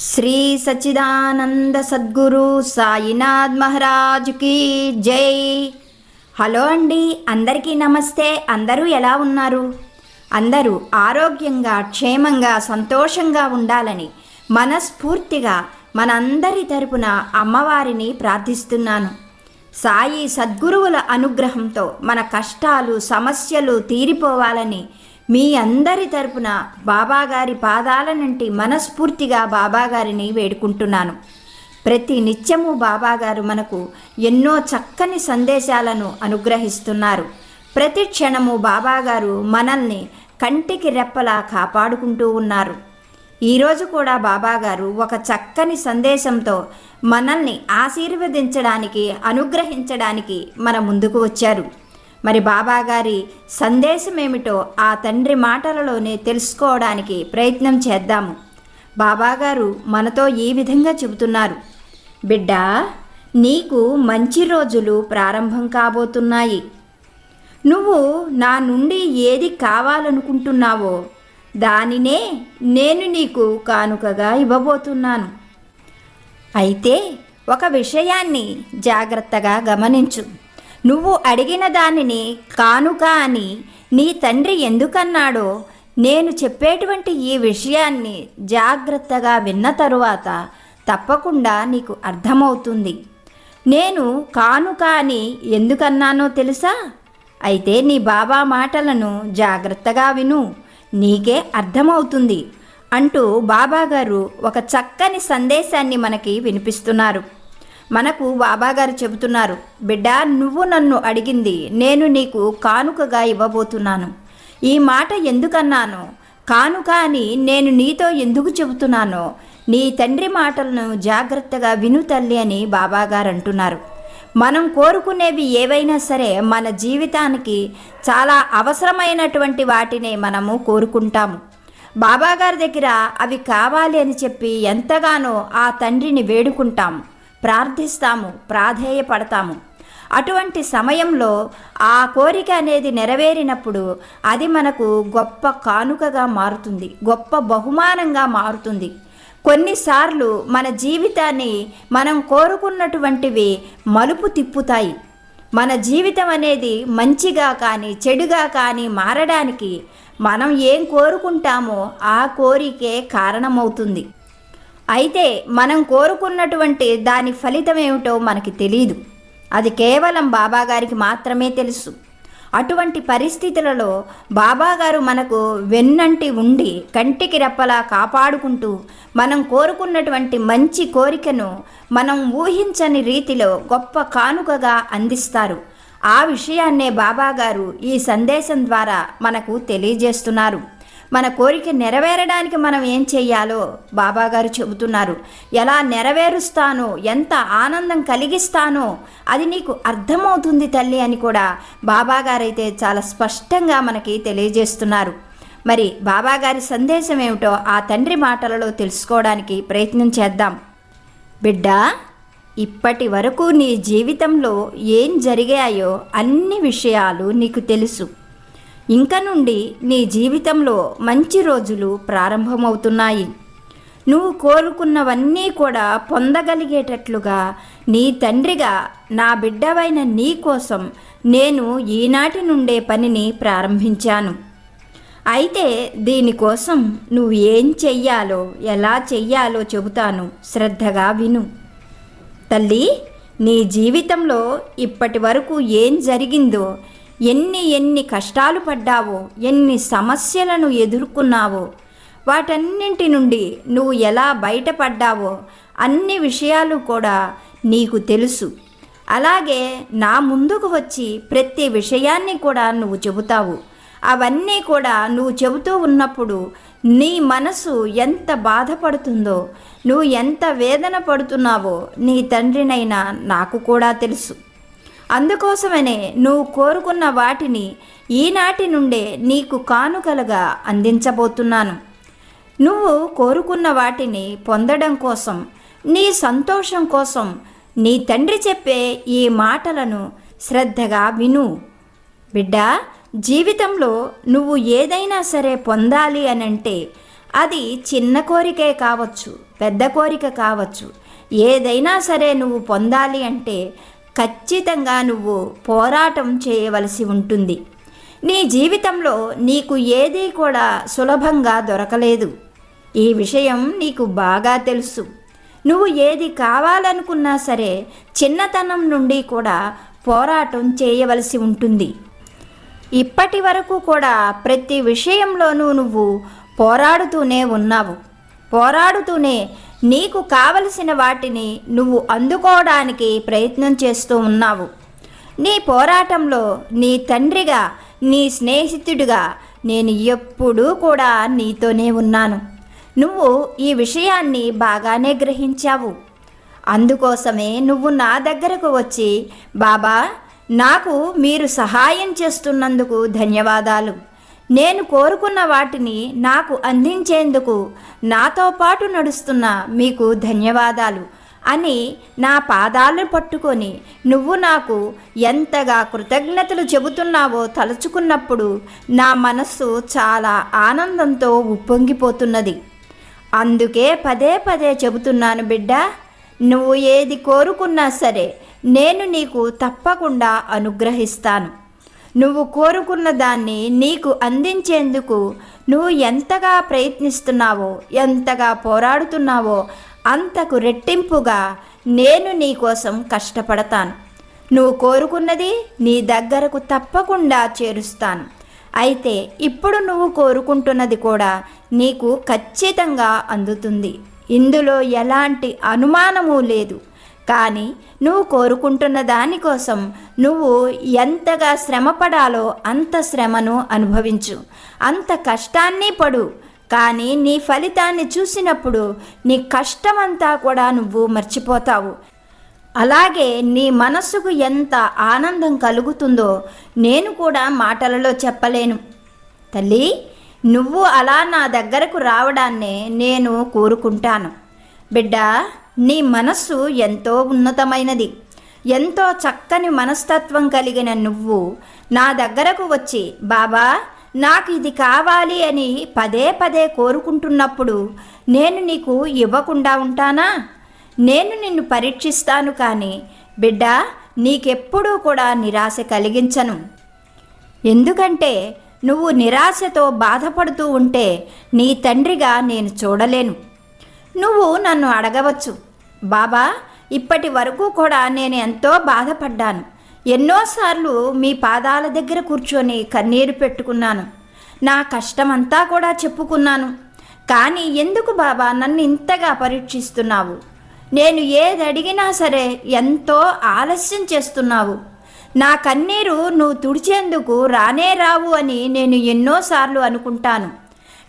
శ్రీ సచ్చిదానంద సద్గురు సాయినాథ్ మహారాజుకి జై. హలో అండి అందరికీ నమస్తే. అందరూ ఎలా ఉన్నారు? అందరూ ఆరోగ్యంగా క్షేమంగా సంతోషంగా ఉండాలని మనస్ఫూర్తిగా మనందరి తరపున అమ్మవారిని ప్రార్థిస్తున్నాను. సాయి సద్గురువుల అనుగ్రహంతో మన కష్టాలు సమస్యలు తీరిపోవాలని మీ అందరి తరపున బాబాగారి పాదాల నుండి మనస్ఫూర్తిగా బాబాగారిని వేడుకుంటున్నాను. ప్రతి నిత్యము బాబాగారు మనకు ఎన్నో చక్కని సందేశాలను అనుగ్రహిస్తున్నారు. ప్రతి క్షణము బాబాగారు మనల్ని కంటికి రెప్పలా కాపాడుకుంటూ ఉన్నారు. ఈరోజు కూడా బాబాగారు ఒక చక్కని సందేశంతో మనల్ని ఆశీర్వదించడానికి అనుగ్రహించడానికి మన ముందుకు వచ్చారు. మరి బాబాగారి సందేశం ఏమిటో ఆ తండ్రి మాటలలోనే తెలుసుకోవడానికి ప్రయత్నం చేద్దాము. బాబాగారు మనతో ఈ విధంగా చెబుతున్నారు. బిడ్డ నీకు మంచి రోజులు ప్రారంభం కాబోతున్నాయి. నువ్వు నా నుండి ఏది కావాలనుకుంటున్నావో దానినే నేను నీకు కానుకగా ఇవ్వబోతున్నాను. అయితే ఒక విషయాన్ని జాగ్రత్తగా గమనించు. నువ్వు అడిగిన దానిని కానుక అని నీ తండ్రి ఎందుకన్నాడో నేను చెప్పేటువంటి ఈ విషయాన్ని జాగ్రత్తగా విన్న తరువాత తప్పకుండా నీకు అర్థమవుతుంది. నేను కానుక అని ఎందుకన్నానో తెలుసా? అయితే నీ బాబా మాటలను జాగ్రత్తగా విను. నీకే అర్థమవుతుంది అంటూ బాబాగారు ఒక చక్కని సందేశాన్ని మనకి వినిపిస్తున్నారు. మనకు బాబాగారు చెబుతున్నారు బిడ్డ నువ్వు నన్ను అడిగింది నేను నీకు కానుకగా ఇవ్వబోతున్నాను. ఈ మాట ఎందుకన్నాను? కానుక అని నేను నీతో ఎందుకు చెబుతున్నానో నీ తండ్రి మాటలను జాగ్రత్తగా విను తల్లి అని బాబాగారు అంటున్నారు మనం కోరుకునేవి ఏవైనా సరే మన జీవితానికి చాలా అవసరమైనటువంటి వాటిని మనము కోరుకుంటాము. బాబాగారి దగ్గర అవి కావాలి అని చెప్పి ఎంతగానో ఆ తండ్రిని వేడుకుంటాము ప్రార్థిస్తాము ప్రాధేయపడతాము. అటువంటి సమయంలో ఆ కోరిక అనేది నెరవేరినప్పుడు అది మనకు గొప్ప కానుకగా మారుతుంది గొప్ప బహుమానంగా మారుతుంది. కొన్నిసార్లు మన జీవితాన్ని మనం కోరుకున్నటువంటివి మలుపు తిప్పుతాయి. మన జీవితం అనేది మంచిగా కానీ చెడుగా కానీ మారడానికి మనం ఏం కోరుకుంటామో ఆ కోరికే కారణమవుతుంది. అయితే మనం కోరుకున్నటువంటి దాని ఫలితం ఏమిటో మనకి తెలియదు అది కేవలం బాబాగారికి మాత్రమే తెలుసు. అటువంటి పరిస్థితులలో బాబాగారు మనకు వెన్నంటి ఉండి కంటికి రెప్పలా కాపాడుకుంటూ మనం కోరుకున్నటువంటి మంచి కోరికను మనం ఊహించని రీతిలో గొప్ప కానుకగా అందిస్తారు. ఆ విషయాన్నే బాబాగారు ఈ సందేశం ద్వారా మనకు తెలియజేస్తున్నారు. మన కోరిక నెరవేరడానికి మనం ఏం చెయ్యాలో బాబాగారు చెబుతున్నారు. ఎలా నెరవేరుస్తానో ఎంత ఆనందం కలిగిస్తానో అది నీకు అర్థమవుతుంది తల్లి అని కూడా బాబాగారైతే చాలా స్పష్టంగా మనకి తెలియజేస్తున్నారు. మరి బాబాగారి సందేశం ఏమిటో ఆ తండ్రి మాటలలో తెలుసుకోవడానికి ప్రయత్నం చేద్దాం. బిడ్డ ఇప్పటి వరకు నీ జీవితంలో ఏం జరిగాయో అన్ని విషయాలు నీకు తెలుసు. ఇంక నుండి నీ జీవితంలో మంచి రోజులు ప్రారంభమవుతున్నాయి. నువ్వు కోరుకున్నవన్నీ కూడా పొందగలిగేటట్లుగా నీ తండ్రిగా నా బిడ్డవైన నీ కోసం నేను ఈనాటి నుండే పనిని ప్రారంభించాను. అయితే దీనికోసం నువ్వు ఏం చెయ్యాలో ఎలా చెయ్యాలో చెబుతాను. శ్రద్ధగా విను. తల్లి నీ జీవితంలో ఇప్పటి వరకు ఏం జరిగిందో ఎన్ని ఎన్ని కష్టాలు పడ్డావో ఎన్ని సమస్యలను ఎదుర్కొన్నావో వాటన్నింటి నుండి నువ్వు ఎలా బయటపడ్డావో అన్ని విషయాలు కూడా నీకు తెలుసు. అలాగే నా ముందుకు వచ్చి ప్రతి విషయాన్ని కూడా నువ్వు చెబుతావు. అవన్నీ కూడా నువ్వు చెబుతూ ఉన్నప్పుడు నీ మనసు ఎంత బాధపడుతుందో నువ్వు ఎంత వేదన పడుతున్నావో నీ తండ్రినైనా నాకు కూడా తెలుసు. అందుకోసమనే నువ్వు కోరుకున్న వాటిని ఈనాటి నుండే నీకు కానుకలుగా అందించబోతున్నాను. నువ్వు కోరుకున్న వాటిని పొందడం కోసం నీ సంతోషం కోసం నీ తండ్రి చెప్పే ఈ మాటలను శ్రద్ధగా విను. బిడ్డ జీవితంలో నువ్వు ఏదైనా సరే పొందాలి అనంటే అది చిన్న కోరికే కావచ్చు పెద్ద కోరిక కావచ్చు. ఏదైనా సరే నువ్వు పొందాలి అంటే ఖచ్చితంగా నువ్వు పోరాటం చేయవలసి ఉంటుంది. నీ జీవితంలో నీకు ఏదీ కూడా సులభంగా దొరకలేదు. ఈ విషయం నీకు బాగా తెలుసు. నువ్వు ఏది కావాలనుకున్నా సరే చిన్నతనం నుండి కూడా పోరాటం చేయవలసి ఉంటుంది. ఇప్పటి వరకు కూడా ప్రతి విషయంలోనూ నువ్వు పోరాడుతూనే ఉన్నావు. పోరాడుతూనే నీకు కావలసిన వాటిని నువ్వు అందుకోవడానికి ప్రయత్నం చేస్తూ ఉన్నావు. నీ పోరాటంలో నీ తండ్రిగా నీ స్నేహితుడిగా నేను ఎప్పుడూ కూడా నీతోనే ఉన్నాను. నువ్వు ఈ విషయాన్ని బాగానే గ్రహించావు. అందుకోసమే నువ్వు నా దగ్గరకు వచ్చి బాబా నాకు మీరు సహాయం చేస్తున్నందుకు ధన్యవాదాలు. నేను కోరుకున్న వాటిని నాకు అందించేందుకు నాతో పాటు నడుస్తున్న మీకు ధన్యవాదాలు అని నా పాదాలు పట్టుకొని నువ్వు నాకు ఎంతగా కృతజ్ఞతలు చెబుతున్నావో తలుచుకున్నప్పుడు నా మనస్సు చాలా ఆనందంతో ఉప్పొంగిపోతున్నది. అందుకే పదే పదే చెబుతున్నాను బిడ్డ నువ్వు ఏది కోరుకున్నా సరే నేను నీకు తప్పకుండా అనుగ్రహిస్తాను. నువ్వు కోరుకున్న దాన్ని నీకు అందించేందుకు నువ్వు ఎంతగా ప్రయత్నిస్తున్నావో ఎంతగా పోరాడుతున్నావో అంతకు రెట్టింపుగా నేను నీ కోసం కష్టపడతాను. నువ్వు కోరుకున్నది నీ దగ్గరకు తప్పకుండా చేరుస్తాను. అయితే ఇప్పుడు నువ్వు కోరుకుంటున్నది కూడా నీకు ఖచ్చితంగా అందుతుంది. ఇందులో ఎలాంటి అనుమానము లేదు. కానీ నువ్వు కోరుకుంటున్న దానికోసం నువ్వు ఎంతగా శ్రమపడాలో అంత శ్రమను అనుభవించు. అంత కష్టాన్ని పడు. కానీ నీ ఫలితాన్ని చూసినప్పుడు నీ కష్టమంతా కూడా నువ్వు మర్చిపోతావు. అలాగే నీ మనస్సుకు ఎంత ఆనందం కలుగుతుందో నేను కూడా మాటలలో చెప్పలేను. తల్లి నువ్వు అలా నా దగ్గరకు రావడాన్నే నేను కోరుకుంటాను. బిడ్డ నీ మనస్సు ఎంతో ఉన్నతమైనది. ఎంతో చక్కని మనస్తత్వం కలిగిన నువ్వు నా దగ్గరకు వచ్చి బాబా నాకు ఇది కావాలి అని పదే పదే కోరుకుంటున్నప్పుడు నేను నీకు ఇవ్వకుండా ఉంటానా? నేను నిన్ను పరీక్షిస్తాను కానీ బిడ్డ నీకెప్పుడూ కూడా నిరాశ కలిగించను. ఎందుకంటే నువ్వు నిరాశతో బాధపడుతూ ఉంటే నీ తండ్రిగా నేను చూడలేను. నువ్వు నన్ను అడగవచ్చు. బాబా ఇప్పటి వరకు కూడా నేను ఎంతో బాధపడ్డాను. ఎన్నోసార్లు మీ పాదాల దగ్గర కూర్చొని కన్నీరు పెట్టుకున్నాను. నా కష్టమంతా కూడా చెప్పుకున్నాను. కానీ ఎందుకు బాబా నన్ను ఇంతగా పరీక్షిస్తున్నావు? నేను ఏది అడిగినా సరే ఎంతో ఆలస్యం చేస్తున్నావు. నా కన్నీరు నువ్వు తుడిచేందుకు రానే రావు అని నేను ఎన్నోసార్లు అనుకుంటాను.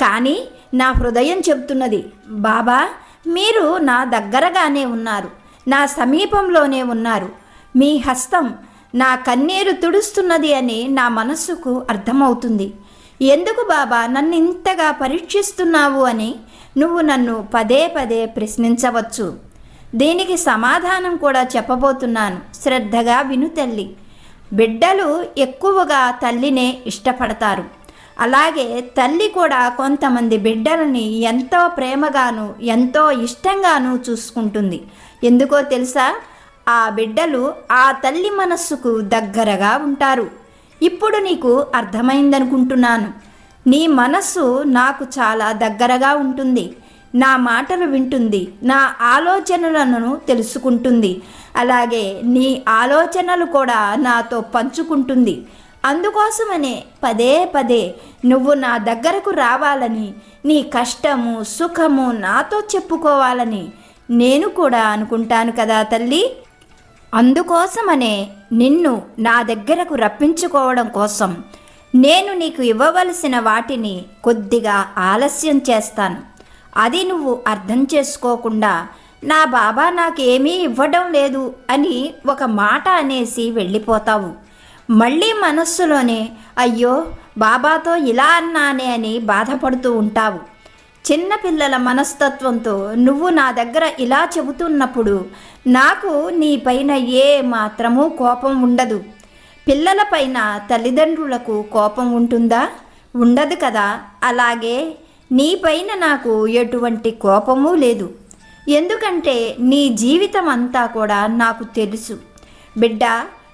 కానీ నా హృదయం చెబుతున్నది బాబా మీరు నా దగ్గరగానే ఉన్నారు నా సమీపంలోనే ఉన్నారు. మీ హస్తం నా కన్నీరు తుడుస్తున్నది అని నా మనస్సుకు అర్థమవుతుంది. ఎందుకు బాబా నన్ను ఇంతగా పరీక్షిస్తున్నావు అని నువ్వు నన్ను పదే పదే ప్రశ్నించవచ్చు. దీనికి సమాధానం కూడా చెప్పబోతున్నాను. శ్రద్ధగా విను తల్లి. బిడ్డలు ఎక్కువగా తల్లినే ఇష్టపడతారు. అలాగే తల్లి కూడా కొంతమంది బిడ్డలని ఎంతో ప్రేమగాను ఎంతో ఇష్టంగాను చూసుకుంటుంది. ఎందుకో తెలుసా? ఆ బిడ్డలు ఆ తల్లి మనస్సుకు దగ్గరగా ఉంటారు. ఇప్పుడు నీకు అర్థమైందనుకుంటున్నాను. నీ మనస్సు నాకు చాలా దగ్గరగా ఉంటుంది. నా మాటలు వింటుంది. నా ఆలోచనలను తెలుసుకుంటుంది. అలాగే నీ ఆలోచనలు కూడా నాతో పంచుకుంటుంది. అందుకోసమనే పదే పదే నువ్వు నా దగ్గరకు రావాలని నీ కష్టము సుఖము నాతో చెప్పుకోవాలని నేను కూడా అనుకుంటాను కదా తల్లి. అందుకోసమనే నిన్ను నా దగ్గరకు రప్పించుకోవడం కోసం నేను నీకు ఇవ్వవలసిన వాటిని కొద్దిగా ఆలస్యం చేస్తాను. అది నువ్వు అర్థం చేసుకోకుండా నా బాబా నాకేమీ ఇవ్వడం లేదు అని ఒక మాట అనేసి వెళ్ళిపోతావు. మళ్ళీ మనస్సులోనే అయ్యో బాబాతో ఇలా అన్నానే అని బాధపడుతూ ఉంటావు. చిన్నపిల్లల మనస్తత్వంతో నువ్వు నా దగ్గర ఇలా చెబుతున్నప్పుడు నాకు నీపైన ఏ మాత్రమూ కోపం ఉండదు. పిల్లలపైన తల్లిదండ్రులకు కోపం ఉంటుందా? ఉండదు కదా. అలాగే నీపైన నాకు ఎటువంటి కోపమూ లేదు. ఎందుకంటే నీ జీవితం అంతా కూడా నాకు తెలుసు. బిడ్డ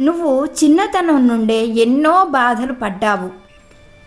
నువ్వు చిన్నతనం నుండే ఎన్నో బాధలు పడ్డావు.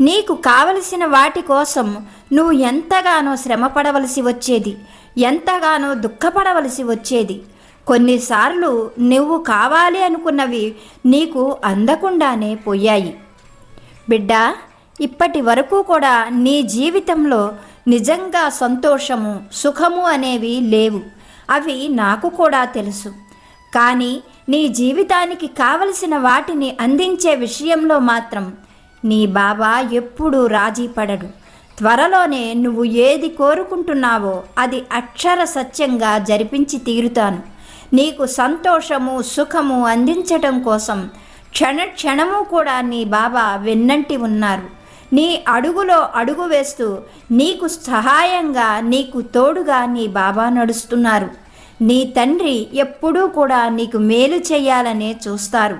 నీకు కావలసిన వాటి కోసం నువ్వు ఎంతగానో శ్రమపడవలసి వచ్చేది ఎంతగానో దుఃఖపడవలసి వచ్చేది. కొన్నిసార్లు నువ్వు కావాలి అనుకున్నవి నీకు అందకుండానే పోయాయి. బిడ్డ ఇప్పటి వరకు కూడా నీ జీవితంలో నిజంగా సంతోషము సుఖము అనేవి లేవు. అవి నాకు కూడా తెలుసు. కానీ నీ జీవితానికి కావలసిన వాటిని అందించే విషయంలో మాత్రం నీ బాబా ఎప్పుడూ రాజీ పడడు. త్వరలోనే నువ్వు ఏది కోరుకుంటున్నావో అది అక్షర సత్యంగా జరిపించి తీరుతాను. నీకు సంతోషము సుఖము అందించటం కోసం క్షణ క్షణము కూడా నీ బాబా వెన్నంటి ఉన్నారు. నీ అడుగులో అడుగు వేస్తూ నీకు సహాయంగా నీకు తోడుగా నీ బాబా నడుస్తున్నారు. నీ తండ్రి ఎప్పుడూ కూడా నీకు మేలు చేయాలనే చూస్తారు.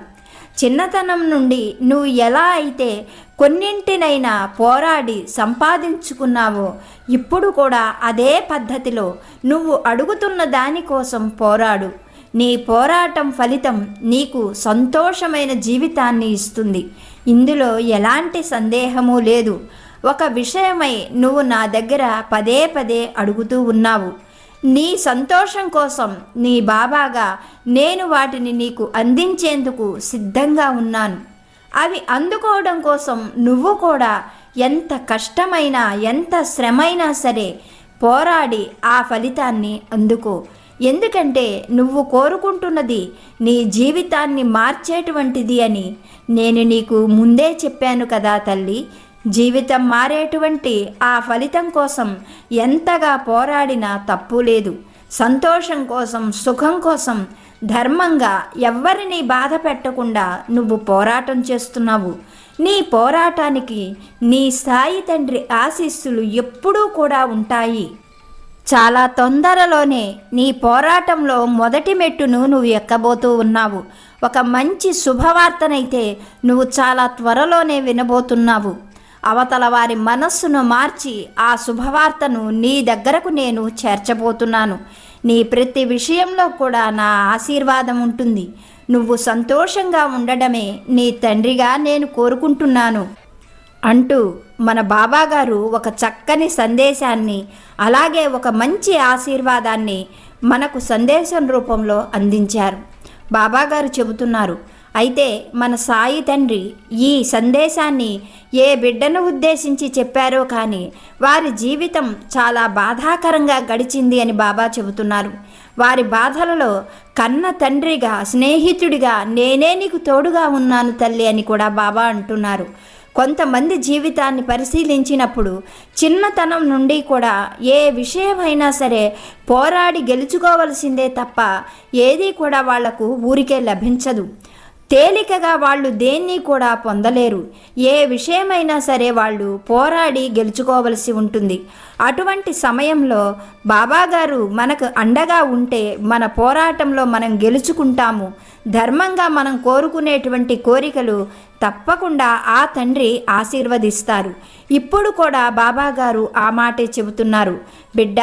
చిన్నతనం నుండి నువ్వు ఎలా అయితే కొన్నింటినైనా పోరాడి సంపాదించుకున్నావో ఇప్పుడు కూడా అదే పద్ధతిలో నువ్వు అడుగుతున్న దానికోసం పోరాడు. నీ పోరాటం ఫలితం నీకు సంతోషమైన జీవితాన్ని ఇస్తుంది. ఇందులో ఎలాంటి సందేహము లేదు. ఒక విషయమై నువ్వు నా దగ్గర పదే పదే అడుగుతూ ఉన్నావు. నీ సంతోషం కోసం నీ బాబాగా నేను వాటిని నీకు అందించేందుకు సిద్ధంగా ఉన్నాను. అవి అందుకోవడం కోసం నువ్వు కూడా ఎంత కష్టమైనా ఎంత శ్రమైనా సరే పోరాడి ఆ ఫలితాన్ని అందుకో. ఎందుకంటే నువ్వు కోరుకుంటున్నది నీ జీవితాన్ని మార్చేటువంటిది అని నేను నీకు ముందే చెప్పాను కదా తల్లి. జీవితం మారేటువంటి ఆ ఫలితం కోసం ఎంతగా పోరాడినా తప్పు లేదు. సంతోషం కోసం సుఖం కోసం ధర్మంగా ఎవ్వరిని బాధ పెట్టకుండా నువ్వు పోరాటం చేస్తున్నావు. నీ పోరాటానికి నీ సాయి తండ్రి ఆశీస్సులు ఎప్పుడూ కూడా ఉంటాయి. చాలా తొందరలోనే నీ పోరాటంలో మొదటి మెట్టును నువ్వు ఎక్కబోతూ ఉన్నావు. ఒక మంచి శుభవార్తనైతే నువ్వు చాలా త్వరలోనే వినబోతున్నావు. అవతల వారి మనస్సును మార్చి ఆ శుభవార్తను నీ దగ్గరకు నేను చేర్చబోతున్నాను. నీ ప్రతి విషయంలో కూడా నా ఆశీర్వాదం ఉంటుంది. నువ్వు సంతోషంగా ఉండడమే నీ తండ్రిగా నేను కోరుకుంటున్నాను. అంటూ మన బాబాగారు ఒక చక్కని సందేశాన్ని అలాగే ఒక మంచి ఆశీర్వాదాన్ని మనకు సందేశం రూపంలో అందించారు. బాబాగారు చెబుతున్నారు అయితే మన సాయి తండ్రి ఈ సందేశాన్ని ఏ బిడ్డను ఉద్దేశించి చెప్పారో కానీ వారి జీవితం చాలా బాధాకరంగా గడిచింది అని బాబా చెబుతున్నారు. వారి బాధలలో కన్న తండ్రిగా స్నేహితుడిగా నేనే నీకు తోడుగా ఉన్నాను తల్లి అని కూడా బాబా అంటున్నారు. కొంతమంది జీవితాన్ని పరిశీలించినప్పుడు చిన్నతనం నుండి కూడా ఏ విషయమైనా సరే పోరాడి గెలుచుకోవలసిందే తప్ప ఏదీ కూడా వాళ్ళకు ఊరికే లభించదు. తేలికగా వాళ్ళు దేన్ని కూడా పొందలేరు. ఏ విషయమైనా సరే వాళ్ళు పోరాడి గెలుచుకోవలసి ఉంటుంది. అటువంటి సమయంలో బాబాగారు మనకు అండగా ఉంటే మన పోరాటంలో మనం గెలుచుకుంటాము. ధర్మంగా మనం కోరుకునేటువంటి కోరికలు తప్పకుండా ఆ తండ్రి ఆశీర్వదిస్తారు. ఇప్పుడు కూడా బాబాగారు ఆ మాటే చెబుతున్నారు. బిడ్డ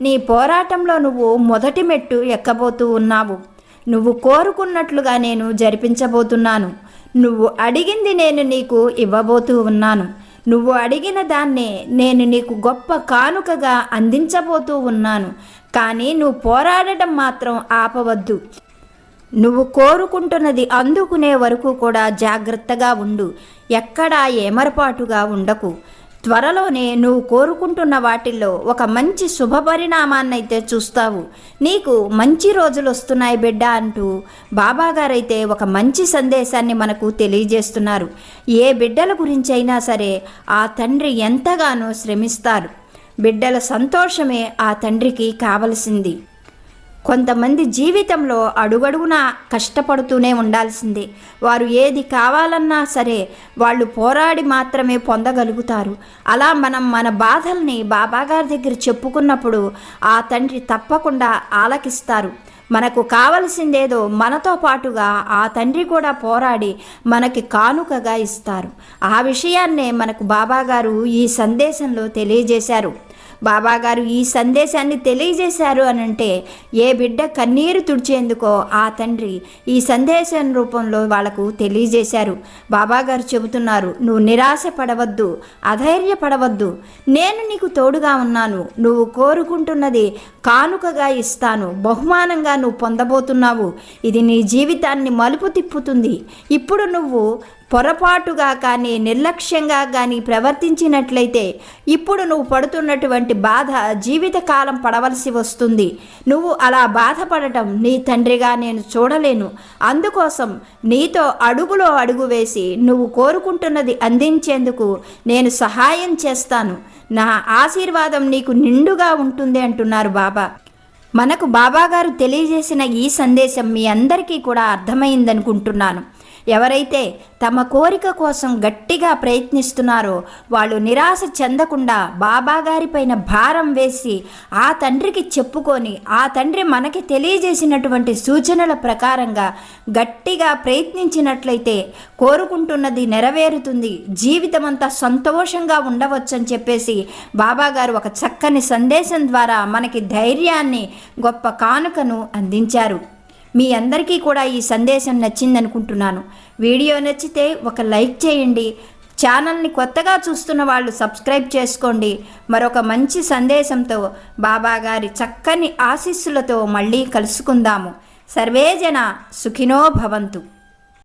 నీ పోరాటంలో నువ్వు మొదటి మెట్టు ఎక్కబోతూ ఉన్నావు. నువ్వు కోరుకున్నట్లుగా నేను జరిపించబోతున్నాను. నువ్వు అడిగింది నేను నీకు ఇవ్వబోతూ ఉన్నాను. నువ్వు అడిగిన దాన్నే నేను నీకు గొప్ప కానుకగా అందించబోతూ ఉన్నాను. కానీ నువ్వు పోరాడటం మాత్రం ఆపవద్దు. నువ్వు కోరుకుంటున్నది అందుకునే వరకు కూడా జాగ్రత్తగా ఉండు. ఎక్కడా ఏమరపాటుగా ఉండకు. త్వరలోనే నువ్వు కోరుకుంటున్న వాటిల్లో ఒక మంచి శుభ పరిణామాన్నైతే చూస్తావు. నీకు మంచి రోజులు వస్తున్నాయి బిడ్డ అంటూ బాబాగారైతే ఒక మంచి సందేశాన్ని మనకు తెలియజేస్తున్నారు. ఏ బిడ్డల గురించైనా సరే ఆ తండ్రి ఎంతగానో శ్రమిస్తారు. బిడ్డల సంతోషమే ఆ తండ్రికి కావలసింది. కొంతమంది జీవితంలో అడుగడుగునా కష్టపడుతూనే ఉండాల్సిందే. వారు ఏది కావాలన్నా సరే వాళ్ళు పోరాడి మాత్రమే పొందగలుగుతారు. అలా మనం మన బాధల్ని బాబాగారి దగ్గర చెప్పుకున్నప్పుడు ఆ తండ్రి తప్పకుండా ఆలకిస్తారు. మనకు కావలసిందేదో మనతో పాటుగా ఆ తండ్రి కూడా పోరాడి మనకి కానుకగా ఇస్తారు. ఆ విషయాన్నే మనకు బాబాగారు ఈ సందేశంలో తెలియజేశారు. బాబాగారు ఈ సందేశాన్ని తెలియజేశారు అని అంటే ఏ బిడ్డ కన్నీరు తుడిచేందుకో ఆ తండ్రి ఈ సందేశం రూపంలో వాళ్ళకు తెలియజేశారు. బాబాగారు చెబుతున్నారు నువ్వు నిరాశ పడవద్దు అధైర్యపడవద్దు. నేను నీకు తోడుగా ఉన్నాను. నువ్వు కోరుకుంటున్నది కానుకగా ఇస్తాను. బహుమానంగా నువ్వు పొందబోతున్నావు. ఇది నీ జీవితాన్ని మలుపు తిప్పుతుంది. ఇప్పుడు నువ్వు పొరపాటుగా కానీ నిర్లక్ష్యంగా కానీ ప్రవర్తించినట్లయితే ఇప్పుడు నువ్వు పడుతున్నటువంటి బాధ జీవితకాలం పడవలసి వస్తుంది. నువ్వు అలా బాధపడటం నీ తండ్రిగా నేను చూడలేను. అందుకోసం నీతో అడుగులో అడుగు వేసి నువ్వు కోరుకుంటున్నది అందించేందుకు నేను సహాయం చేస్తాను. నా ఆశీర్వాదం నీకు నిండుగా ఉంటుంది అంటున్నారు బాబా. మనకు బాబాగారు తెలియజేసిన ఈ సందేశం మీ అందరికీ కూడా అర్థమైందనుకుంటున్నాను. ఎవరైతే తమ కోరిక కోసం గట్టిగా ప్రయత్నిస్తున్నారో వాళ్ళు నిరాశ చెందకుండా బాబాగారిపైన భారం వేసి ఆ తండ్రికి చెప్పుకొని ఆ తండ్రి మనకి తెలియజేసినటువంటి సూచనల ప్రకారంగా గట్టిగా ప్రయత్నించినట్లయితే కోరుకుంటున్నది నెరవేరుతుంది. జీవితం అంతా సంతోషంగా ఉండవచ్చని చెప్పేసి బాబాగారు ఒక చక్కని సందేశం ద్వారా మనకి ధైర్యాన్ని గొప్ప కానుకను అందించారు. మీ అందరికీ కూడా ఈ సందేశం నచ్చిందనుకుంటున్నాను. వీడియో నచ్చితే ఒక లైక్ చేయండి. ఛానల్ని కొత్తగా చూస్తున్న వాళ్ళు సబ్స్క్రైబ్ చేసుకోండి. మరొక మంచి సందేశంతో బాబా గారి చక్కని ఆశీస్సులతో మళ్ళీ కలుసుకుందాము. సర్వేజన సుఖినో భవంతు.